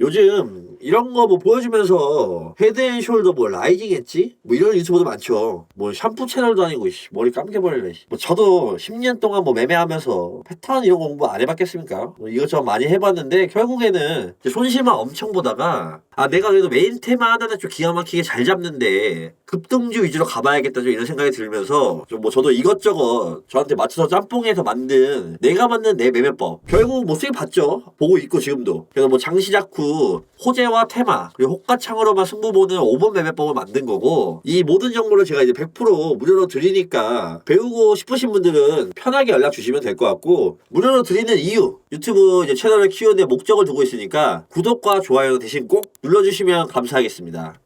요즘 이런 거 뭐 보여주면서 헤드앤 숄더 뭐 라이징 했지? 뭐 이런 유튜버도 많죠. 뭐 샴푸 채널도 아니고 씨, 머리 감겨버릴래. 씨. 뭐 저도 10년 동안 뭐 매매하면서 패턴 이런 거 공부 안 해봤겠습니까? 뭐 이것저것 많이 해봤는데 결국에는 손실만 엄청 보다가 아 내가 그래도 메인 테마 하나는 좀 기가 막히게 잘 잡는데 급등주 위주로 가봐야겠다 좀 이런 생각이 들면서 좀 뭐 저도 이것저것 저한테 맞춰서 짬뽕해서 만든 내가 만든 내 매매법. 결국 뭐 수익 봤죠? 보고 있고 지금도. 그래서 뭐 장시작 후 호재와 테마 그리고 호가창으로만 승부 보는 5분 매매법을 만든 거고 이 모든 정보를 제가 이제 100% 무료로 드리니까 배우고 싶으신 분들은 편하게 연락 주시면 될 것 같고 무료로 드리는 이유 유튜브 이제 채널을 키우는 데 목적을 두고 있으니까 구독과 좋아요 대신 꼭 눌러주시면 감사하겠습니다.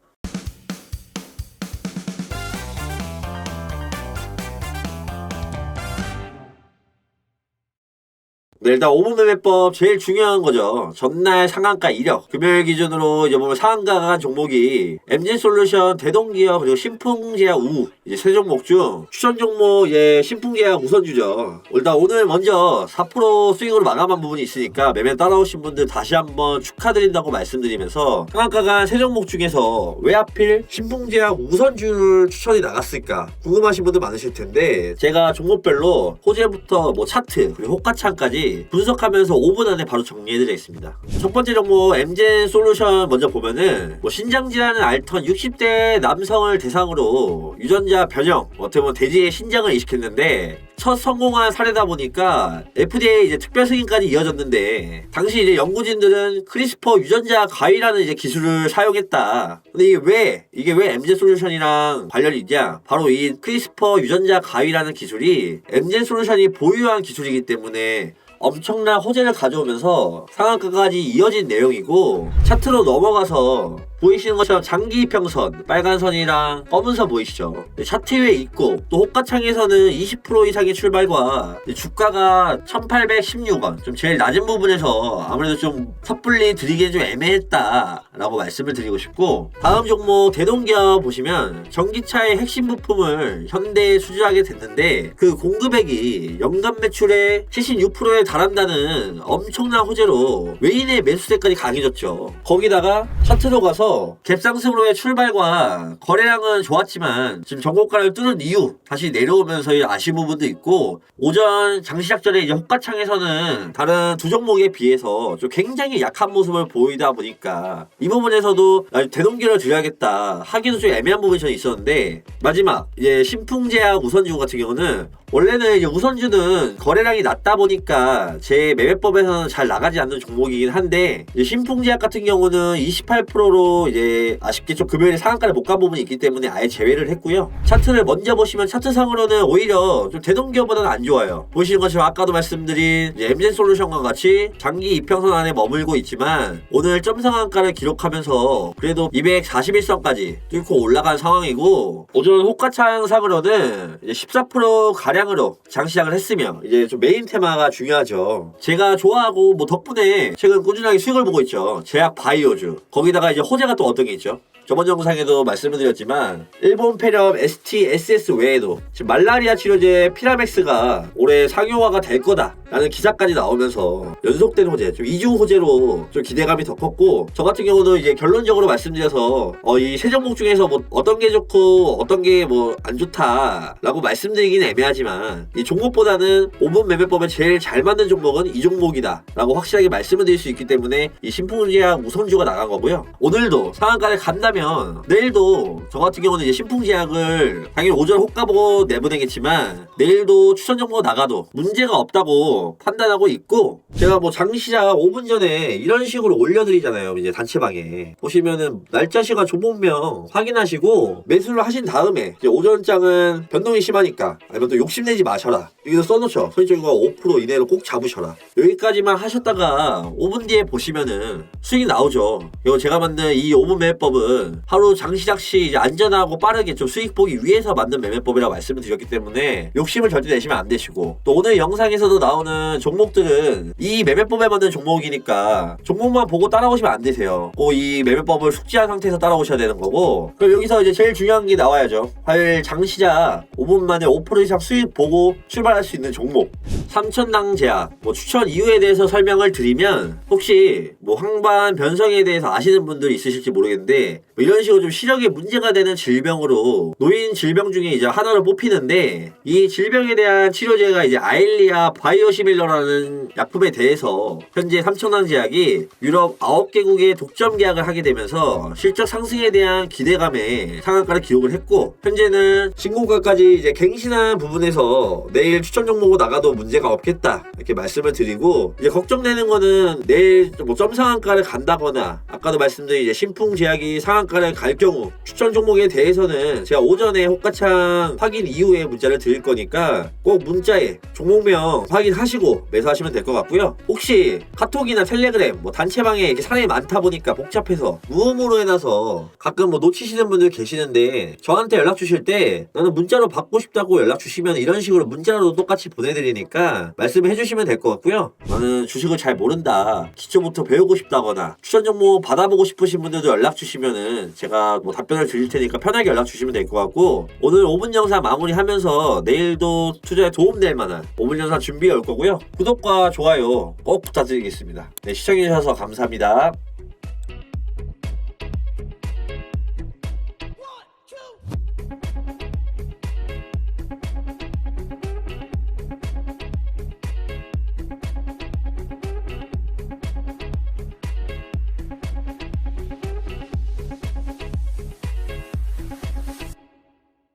네, 일단 5분 매매법 제일 중요한 거죠. 전날 상한가 이력. 금요일 기준으로 이제 보면 상한가가 간 종목이 MG솔루션, 대동기업, 그리고 신풍제약 우. 이제 세 종목 중 추천 종목 예 신풍제약 우선주죠. 일단 오늘 먼저 4% 수익으로 마감한 부분이 있으니까 매매 따라오신 분들 다시 한번 축하드린다고 말씀드리면서 상한가 간세 종목 중에서 왜 하필 신풍제약 우선주를 추천이 나갔을까 궁금하신 분들 많으실 텐데 제가 종목별로 호재부터 뭐 차트 그리고 호가창까지 분석하면서 5분 안에 바로 정리해드리겠습니다. 첫 번째 종목 MGN 솔루션 먼저 보면은 뭐 신장 질환을 앓던 60대 남성을 대상으로 유전자 변형 어떻게 보면 대지의 신장을 이식했는데 첫 성공한 사례다 보니까 FDA 이제 특별 승인까지 이어졌는데 당시 이제 연구진들은 크리스퍼 유전자 가위라는 이제 기술을 사용했다. 근데 이게 왜 이게 왜 MZ 솔루션이랑 관련이 있냐? 바로 이 크리스퍼 유전자 가위라는 기술이 MZ 솔루션이 보유한 기술이기 때문에 엄청난 호재를 가져오면서 상한가까지 이어진 내용이고 차트로 넘어가서 보이시는 것처럼 장기 이평선 빨간 선이랑 검은 선 보이시죠 차트 위에 있고 또 호가창에서는 20% 이상의 출발과 주가가 1816원 좀 제일 낮은 부분에서 아무래도 좀 섣불리 드리기엔 좀 애매했다 라고 말씀을 드리고 싶고 다음 종목 대동기업 보시면 전기차의 핵심 부품을 현대에 수주하게 됐는데 그 공급액이 연간 매출의 76%에 달한다는 엄청난 호재로 외인의 매수세까지 강해졌죠. 거기다가 차트로 가서 갭상승으로의 출발과 거래량은 좋았지만 지금 전고가를 뚫은 이후 다시 내려오면서의 아쉬운 부분도 있고 오전 장시작 전에 이제 호가창에서는 다른 두 종목에 비해서 좀 굉장히 약한 모습을 보이다 보니까 이 부분에서도 아, 대동기를 드려야겠다 하기도 좀 애매한 부분이 있었는데 마지막 이제 신풍제약 우선주 같은 경우는 원래는 이제 우선주는 거래량이 낮다 보니까 제 매매법에서는 잘 나가지 않는 종목이긴 한데 신풍제약 같은 경우는 28%로 이제 아쉽게 좀 금요일에 상한가를 못 간 부분이 있기 때문에 아예 제외를 했고요. 차트를 먼저 보시면 차트상으로는 오히려 좀 대동기업보다는 안 좋아요. 보시는 것처럼 아까도 말씀드린 이제 MZ 솔루션과 같이 장기 이평선 안에 머물고 있지만 오늘 점 상한가를 기록하면서 그래도 241선까지 뚫고 올라간 상황이고 오전 호가창상으로는 이제 14% 가량 으로 장시작을 했으며 이제 좀 메인 테마가 중요하죠. 제가 좋아하고 뭐 덕분에 최근 꾸준하게 수익을 보고 있죠. 제약 바이오주. 거기다가 이제 호재가 또 어떤 게 있죠? 저번 영상에도 말씀을 드렸지만 일본 폐렴 STSS 외에도 지금 말라리아 치료제 피라맥스가 올해 상용화가 될 거다 라는 기사까지 나오면서 연속된 호재 좀 이중 호재로 좀 기대감이 더 컸고 저 같은 경우도 이제 결론적으로 말씀드려서 어, 이세 종목 중에서 뭐 어떤 게 좋고 어떤 게 뭐 안 좋다 라고 말씀드리기는 애매하지만 이 종목보다는 5분 매매법에 제일 잘 맞는 종목은 이 종목이다 라고 확실하게 말씀을 드릴 수 있기 때문에 이 신풍제약 우선주가 나간 거고요. 오늘도 상한가를 간다 면 내일도 저 같은 경우는 이제 신풍제약을 당연히 오전 호가 보고 내보내겠지만 내일도 추천 정보가 나가도 문제가 없다고 판단하고 있고 제가 뭐 장시작 5분 전에 이런 식으로 올려드리잖아요 이제 단체방에. 보시면은 날짜 시간 종목명 확인하시고 매수를 하신 다음에 이제 오전장은 변동이 심하니까 아니면 또 욕심내지 마셔라. 여기서 써놓죠. 손익정가 5% 이내로 꼭 잡으셔라. 여기까지만 하셨다가 5분 뒤에 보시면은 수익이 나오죠. 이거 제가 만든 이 5분 매매법은 매매법은 하루 장시작 시 이제 안전하고 빠르게 좀 수익 보기 위해서 만든 매매법이라고 말씀을 드렸기 때문에 욕심을 절대 내시면 안 되시고 또 오늘 영상에서도 나오는 종목들은 이 매매법에 맞는 종목이니까 종목만 보고 따라오시면 안 되세요. 꼭 이 매매법을 숙지한 상태에서 따라오셔야 되는 거고 그럼 여기서 이제 제일 중요한 게 나와야죠. 화요일 장시작 5분 만에 5% 이상 수익 보고 출발할 수 있는 종목 삼천당 제약 뭐 추천 이유에 대해서 설명을 드리면 혹시 뭐 황반 변성에 대해서 아시는 분들이 있으실지 모르겠는데 뭐 이런 식으로 좀 시력에 문제가 되는 질병으로 노인 질병 중에 이제 하나를 뽑히는데 이 질병에 대한 치료제가 이제 아일리아 바이오시밀러라는 약품에 대해서 현재 삼천당 제약이 유럽 9개국에 독점 계약을 하게 되면서 실적 상승에 대한 기대감에 상한가를 기록을 했고 현재는 신고가까지 이제 갱신한 부분에서 내일 추천 종목으로 나가도 문제가 없겠다 이렇게 말씀을 드리고 이제 걱정되는 거는 내일 뭐 점상한가를 간다거나 아까도 말씀드린 이제 신풍 제약이 상한 가를 갈 경우 추천 종목에 대해서는 제가 오전에 호가창 확인 이후에 문자를 드릴 거니까 꼭 문자에 종목명 확인하시고 매수하시면 될 것 같고요 혹시 카톡이나 텔레그램 뭐 단체방에 이렇게 사람이 많다 보니까 복잡해서 무음으로 해놔서 가끔 뭐 놓치시는 분들 계시는데 저한테 연락 주실 때 나는 문자로 받고 싶다고 연락 주시면 이런 식으로 문자로 똑같이 보내드리니까 말씀해 주시면 될 것 같고요. 나는 주식을 잘 모른다. 기초부터 배우고 싶다거나 추천 정보 받아보고 싶으신 분들도 연락 주시 면은 제가 뭐 답변을 드릴 테니까 편하게 연락 주시면 될 것 같고 오늘 5분 영상 마무리하면서 내일도 투자에 도움될 만한 5분 영상 준비해 올 거고요. 구독과 좋아요 꼭 부탁드리겠습니다. 네, 시청해주셔서 감사합니다.